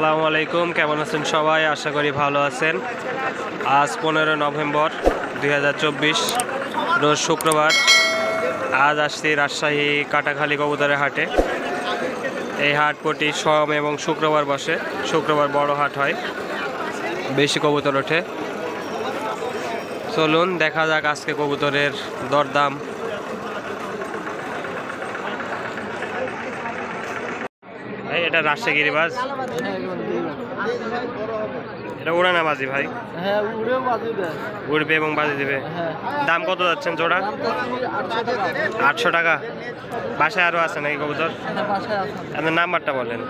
আসসালামু আলাইকুম, কেমন আছেন সবাই? আশা করি ভালো আছেন। আজ পনেরো নভেম্বর দুই হাজার চব্বিশ, রোজ শুক্রবার। আজ আসছি রাজশাহী কাটাখালী কবুতরের হাটে। এই হাট প্রতি সোম এবং শুক্রবার বসে। শুক্রবার বড় হাট হয়, বেশি কবুতর ওঠে। চলুন, দেখা যাক আজকে কবুতরের দরদাম এই এটা রাজশাহী গিরিবাজ এটা উড়ানা বাজি ভাই। হ্যাঁ উড়বে এবং বাজি দেবে। হ্যাঁ। দাম কত যাচ্ছেন জোড়া? আটশো টাকা। বাসায় আরও আছে নাকি কবুতর? হ্যাঁ আপনার নাম্বারটা বলেন।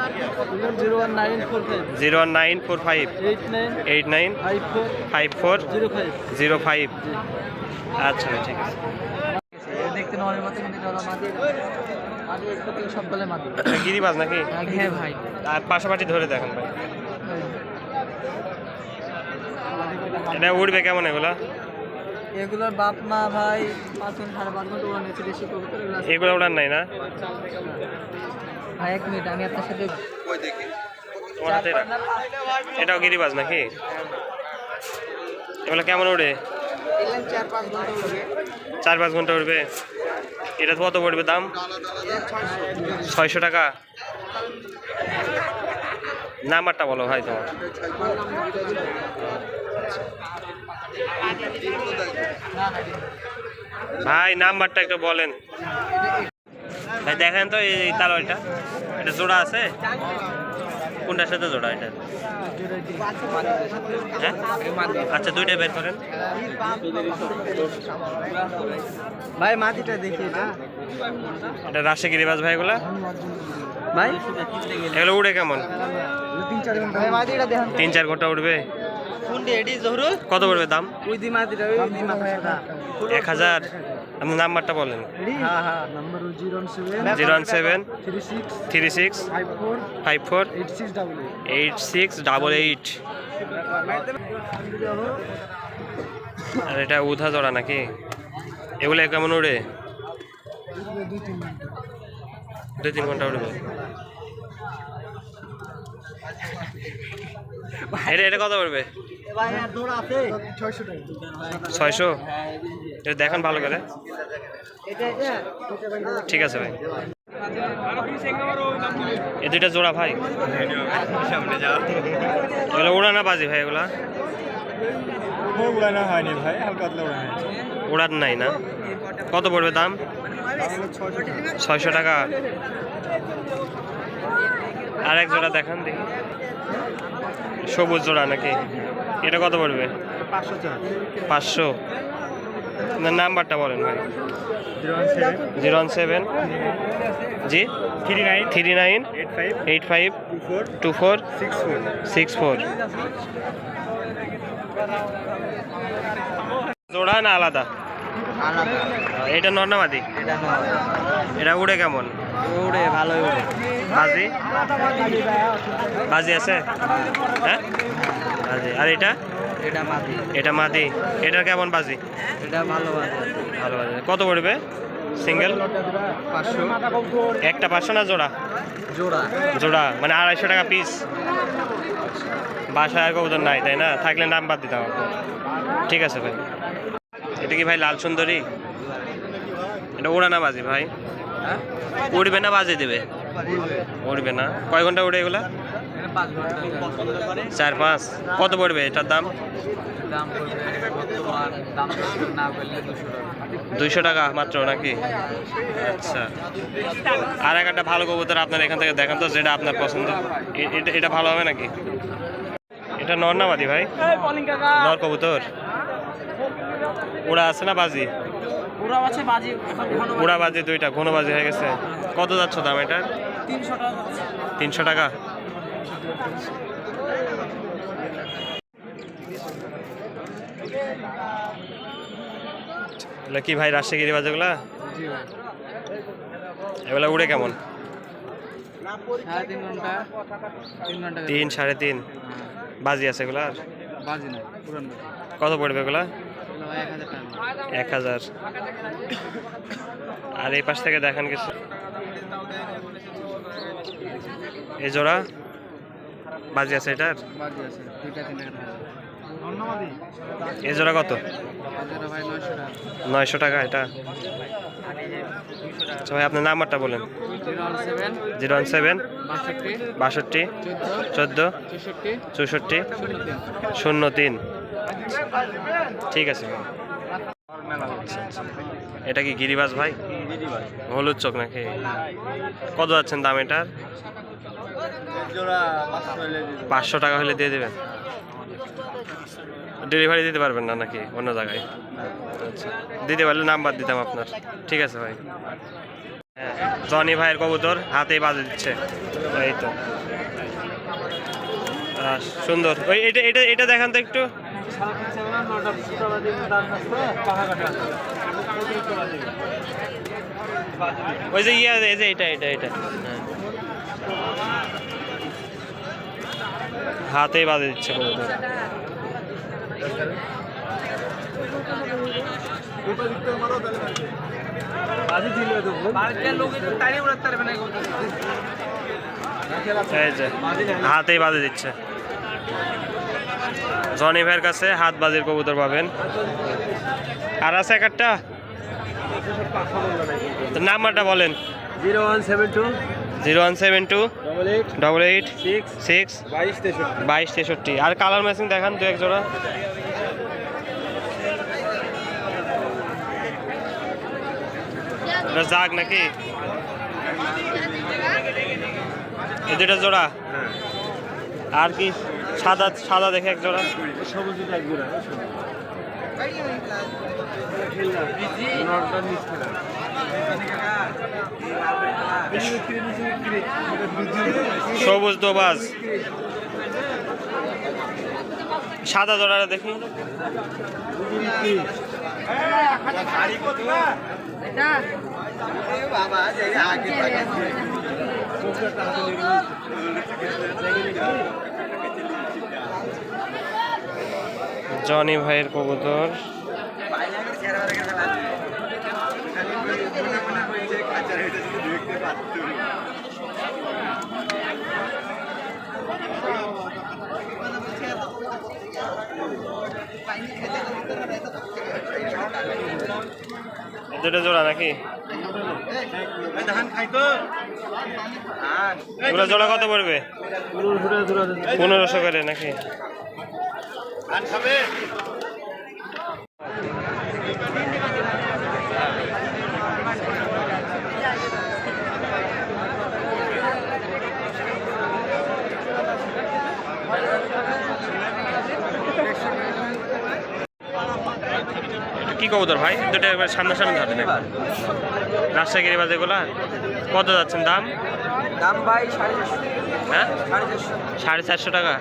Zero one nine four five. Eight nine five four zero five. আচ্ছা ঠিক আছে। মাদি এটা গিরিবাজ নাকি? হ্যাঁ ভাই। আর পাশাপাশি ধরে দেখেন ভাই। এটা উড়বে কেমন এগুলা? এগুলোর বাপ মা ভাই পাঁচ ঘণ্টা সাড়ে পাঁচ ঘণ্টা ওরা নিয়েছে দেশি কবুতর এগুলো উড়ান নাই না? ভাই এক মিনিট আমি আপনার সাথে তোমার হাতে এটাও গিরিবাজ নাকি? এগুলো কেমন উড়ে? চার পাঁচ ঘণ্টা উঠবে চার পাঁচ ঘণ্টা উঠবে এটা কত পড়বে দাম? ছয়শো টাকা। নাম্বারটা বলো ভাই তোমার। ভাই, নাম্বারটা একটু বলেন। ভাই, দেখেন তো এই তালোয়ারটা এটা জোড়া আছে? কোনটার সাথে জোড়া এটা? হ্যাঁ? আচ্ছা দুইটা বের করেন। ভাই মাটিটা দেখি এটা। রাজশাহী গিরিবাজ ভাই এগুলা? ভাই? এগুলো উড়ে কেমন? তিন চার ঘণ্টা উঠবে কত পড়বে দাম? এক হাজার। নাম্বারটা বলেন। Zero one seven three six five four eight six double eight আর এটা উধা জোড়া নাকি? এগুলো কেমন উড়ে? দুই তিন ঘণ্টা উড়বে। এটা এটা কত পড়বে? ছয়শো? এটা দেখান ভালো করে। ঠিক আছে ভাই। এ দুইটা জোড়া ভাই। এগুলো উড়া না বাজি ভাই এগুলা? উড়ানো হয়নি ভাই উড়ান নাই না। কত পড়বে দাম? ছয়শো টাকা। আর এক জোড়া দেখান দেখি। সবুজ জোড়া নাকি? এটা কত পড়বে? পাঁচশো আপনার নাম্বারটা বলেন ভাই। Zero one seven. জি? Three nine. Three nine. Eight five. Eight five. Two four. Two four. Six four. Six four. জোড়া না আলাদা? আলাদা। এটা নর্নামাদি? এটা এটা উড়ে কেমন? উড়ে ভালোই উড়ে। বাজি? বাজি আছে? হ্যাঁ? বাজি। আর এটা? এটা মাটি এটা মাদি। এটা কেমন বাজি? এটা ভালো বাজে। ভালো বাজি। কত পড়বে? সিঙ্গেল? পাঁচশো। একটা পাঁচশো না জোড়া? জোড়া। জোড়া। মানে আড়াইশো টাকা পিস বাসায় আর কবুতর নাই তাই না? থাকলে নাম বাদ দিতাম ঠিক আছে ভাই। এটা কি ভাই লাল সুন্দরী? এটা না বাজি ভাই? হ্যাঁ? উড়বে না বাজে দেবে? উড়বে না। কয় ঘণ্টা উড়ে এগুলা? চার পাঁচ। কত পড়বে এটার দাম? দুইশো টাকা মাত্র নাকি? আচ্ছা। আর এক একটা ভালো কবুতর আপনার এখান থেকে দেখান তো যেটা আপনার পছন্দ। এটা এটা ভালো হবে নাকি? এটা নর না ভাই? নর কবুতর? উড়া আছে না বাজি। উড়া বাজি দুইটা ঘন বাজি হয়ে গেছে। কত যাচ্ছ দাম এটার? তিনশো টাকা। এগুলা কি ভাই রাজশাহী বাজেগুলা এগুলা উড়ে কেমন? তিন সাড়ে তিন? বাজি আছে এগুলার বাজি না পুরান কত পড়বে এগুলা? এক হাজার এক হাজার। আর এই পাশ থেকে দেখান কিছু। এই জোড়া? বাজি আছে এটার? বাজি আছে দুইটা তিনটা এ জোড়া কত? নয়শো টাকা। এটা? আচ্ছা ভাই আপনার নাম্বারটা বলেন। জিরো ওয়ান সেভেন বাষট্টি চোদ্দ চৌষট্টি চৌষট্টি শূন্য তিন। ঠিক আছে। আচ্ছা, আচ্ছা। এটা কি গিরিবাস ভাই? হলুদ চোখ নাকি? কত যাচ্ছেন দাম এটার? পাঁচশো টাকা হলে দিয়ে দেবেন? ডেলিভারি দিতে পারবেন না নাকি অন্য জায়গায়? আচ্ছা। দিতে পারলে নাম্বার দিতাম আপনার। ঠিক আছে ভাই। জনি ভাইয়ের কবুতর হাতেই বাজে দিচ্ছে। এই তো। সুন্দর। ওই এটা এটা এটা দেখান তো একটু। ওই যে ইয়া এটা এটা এটা। হাতেই বাজে দিচ্ছে কবুতর হাতেই বাজে দিচ্ছে। জনি ভাইয়ের কাছে হাত বাজির কবুতর পাবেন। আর আছে এক একটা? তো নাম্বারটা বলেন। Zero one seven two zero one seven two double eight double eight six six বাইশ তেষট্টি। আর কালার ম্যাচিং দেখান দু এক জোড়া জাগ নাকি? দুটা জোড়া? আর কি? সাদা সাদা দেখে এক জোড়া। সবুজ এক গুড়া সবুজ দোবাজ। সাদা জোড়াটা দেখি জনি ভাইয়ের কবুতর এই দুটো জোড়া নাকি? এগুলো জোড়া কত পড়বে? পনেরোশো করে নাকি? কবুতর ভাই? দুটো একবার সামনাসামনি ধরে নাকি রাজশাহী বাজে এগুলা কত যাচ্ছেন দাম? দাম ভাই সাড়ে চারশো। হ্যাঁ? সাড়ে চারশো। টাকা।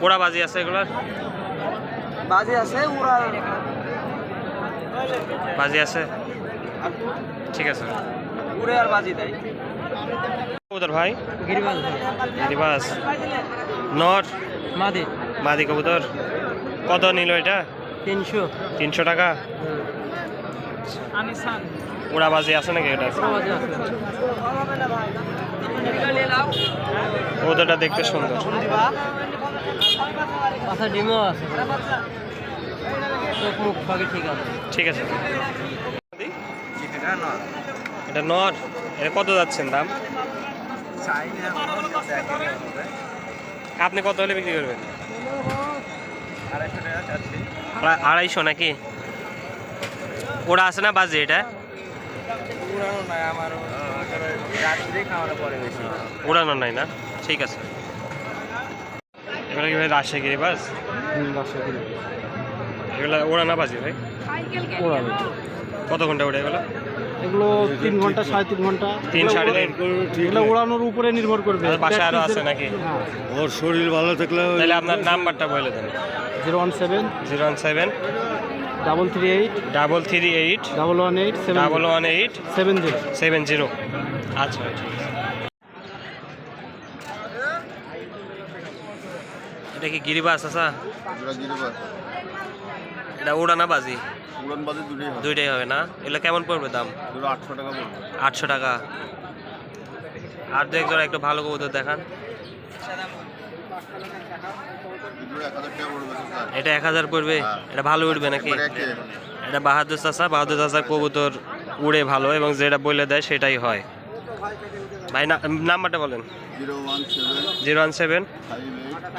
পোড়া বাজি আছে এগুলার? বাজি আছে ওরা বাজি আছে? ঠিক আছে। উড়ে আর বাজি দেয়। কবুতর ভাই? গিরিবাজ। রিবাস নট মাদি। মাদি কবুতর। কত নিল এটা? তিনশো। তিনশো টাকা? আনিসান পোড়া বাজি আছে নাকি এটা কবুতরটা দেখতে সুন্দর। আচ্ছা ডিমও আছে। চোখ মুখ বাকি ঠিক আছে। ঠিক আছে। এটা নট এটা কত যাচ্ছেন দাম? আপনি কত হলে বিক্রি করবেন? আড়াইশো প্রায় আড়াইশো নাকি? ওরা আছে না বাজে এটা? উড়ানো নাই না? ঠিক আছে। এগুলো কি ভাই রাজশাহী বাস এগুলো। ওড়ানা বাজে ভাই? কত ঘণ্টা ওড়ে এগুলো? এগুলো তিন ঘণ্টা সাড়ে তিন ঘণ্টা। তিন সাড়ে তিন এগুলো উড়ানোর উপরে নির্ভর করবে। আর বাসায় আরও আছে নাকি? ওর শরীর ভালো থাকলে তাহলে আপনার নাম্বারটা বলে দেন। Zero one seven zero one seven. Double three eight double three eight. Double one eight double one eight. Seven zero. Seven zero. আচ্ছা ঠিক আছে এটা কি গিরিবাস আচ্ছা? এটা উড়ানা বাজি উড়ান বাজে দুটোই হবে। দুইটাই হবে না? এগুলো কেমন পড়বে দাম? দুটো আটশো টাকা পড়বে। আটশো টাকা। আর দু এক জোড়া একটু ভালো কবুতর দেখান। দুটো এক হাজার পড়বে। স্যার এটা এক হাজার পড়বে? এটা ভালো উঠবে নাকি? এটা বাহাদুর চাষা বাহাদুর চাষার কবুতর উড়ে ভালো এবং যেটা বলে দেয় সেটাই হয়। ভাই নাম্বারটা বলেন। Zero one seven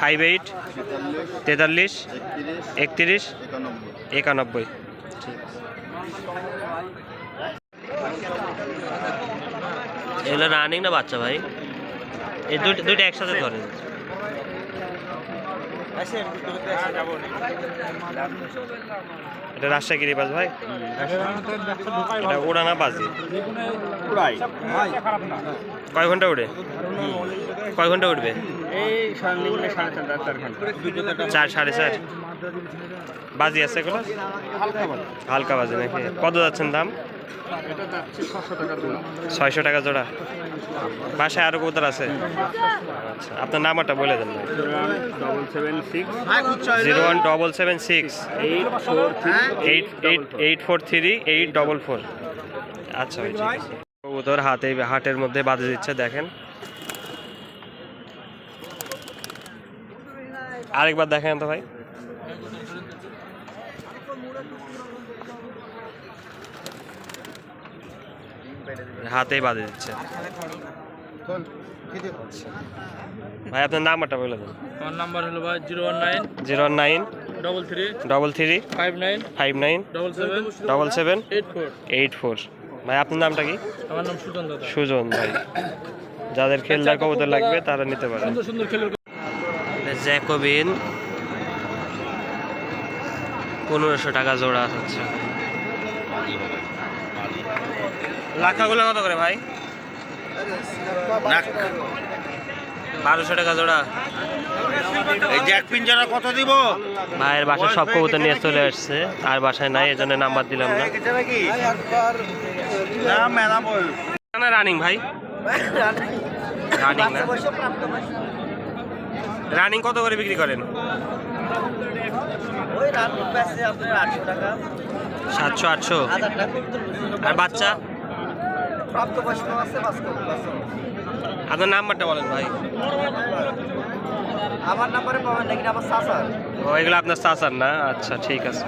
five eight তেতাল্লিশ একত্রিশ একানব্বই। এগুলো রানিং না বাচ্চা ভাই? এই দুটো দুটো একসাথে ধরেন এটা রাজশাহী গিরিবাজ ভাই। এটা উড়ানা বাজি। কয় ঘণ্টা উড়ে? কয় ঘণ্টা উঠবে চার সাড়ে চার। বাজি আছে এগুলো? হালকা বাজি নাকি? কত যাচ্ছেন দাম? ছয়শো টাকা জোড়া। বাসায় আরও কবুতর আছে? আচ্ছা আপনার নাম্বারটা বলে দেন zero one double seven six. Eight eight eight four three, eight double four. আচ্ছা কবুতর হাতে, হাটের মধ্যে বাজে দিচ্ছে, দেখেন। আরেকবার দেখেন তো, ভাই। হাতেই বাজে দিচ্ছে। ভাই আপনার নাম্বারটা বলে দেন। আমার নাম্বার হলো ভাই zero one nine zero nine double three double three five nine five nine double seven double seven eight four. Eight four. ভাই আপনার নামটা কি? আমার নাম সুজন দাদা। সুজন ভাই। যাদের খেলনার কবুতর লাগবে তারা নিতে পারে। সুন্দর সুন্দর খেলে জ্যাকোবিন। পনেরোশো টাকা জোড়া হচ্ছে। লাখাগুলো কত করে ভাই? বারোশো টাকা জোড়া। এই কত দিব? ভাইয়ের বাসায় সব কবুতর নিয়ে চলে আসছে আর বাসায় নাই এজন্য নাম্বার দিলাম না। রানিং ভাই। রানিং না। রানিং কত করে বিক্রি করেন? সাতশো আটশো। আর বাচ্চা? প্রাপ্তবয়স্ক আছে আপনার নাম্বারটা বলেন ভাই। আমার নাম্বারে পাবেন নাকি আমার চাচার। ও এগুলো আপনার চাচার না? আচ্ছা ঠিক আছে।